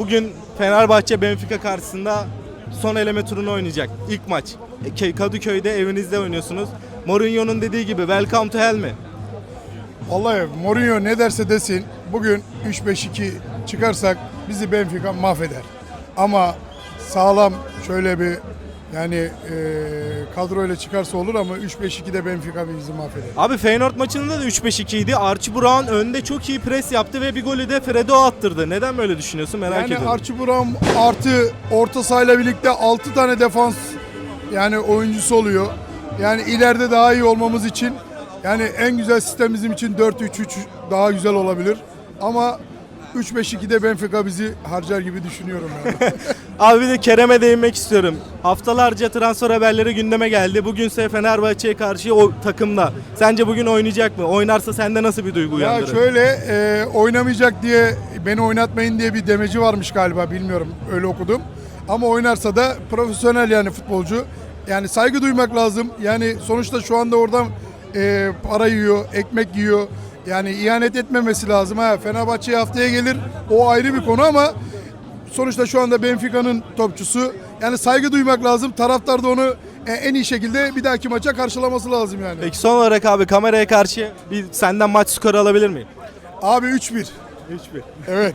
Bugün Fenerbahçe Benfica karşısında son eleme turunu oynayacak. İlk maç. Kadıköy'de evinizde oynuyorsunuz. Mourinho'nun dediği gibi welcome to hell mi? Vallahi Mourinho ne derse desin bugün 3-5-2 çıkarsak bizi Benfica mahveder. Ama sağlam şöyle bir yani e, kadroyla çıkarsa olur ama 3-5-2'de Benfica bizi mahveder. Abi Feyenoord maçında da 3-5-2 idi. Archie Brown önde çok iyi pres yaptı ve bir golü de Fredo attırdı. Neden böyle düşünüyorsun merak Yani ediyorum. Archie Brown artı orta sahayla birlikte 6 tane defans yani oyuncusu oluyor. Yani ileride daha iyi olmamız için yani en güzel sistem bizim için 4-3-3 daha güzel olabilir. Ama 3-5-2'de Benfica bizi harcar gibi düşünüyorum yani. Abi bir de Kerem'e değinmek istiyorum. Haftalarca transfer haberleri gündeme geldi. Bugünse Fenerbahçe'ye karşı o takımda. Sence bugün oynayacak mı? Oynarsa sende nasıl bir duygu ya uyandırır? şöyle e, oynamayacak diye beni oynatmayın diye bir demeci varmış galiba bilmiyorum öyle okudum. Ama oynarsa da profesyonel yani futbolcu. Yani saygı duymak lazım. Yani sonuçta şu anda oradan e, para yiyor, ekmek yiyor. Yani ihanet etmemesi lazım. Ha Fenerbahçe haftaya gelir. O ayrı bir konu ama sonuçta şu anda Benfica'nın topçusu. Yani saygı duymak lazım. Taraftar da onu e, en iyi şekilde bir dahaki maça karşılaması lazım yani. Peki son olarak abi kameraya karşı bir senden maç skoru alabilir miyim? Abi 3-1. 3-1. Evet.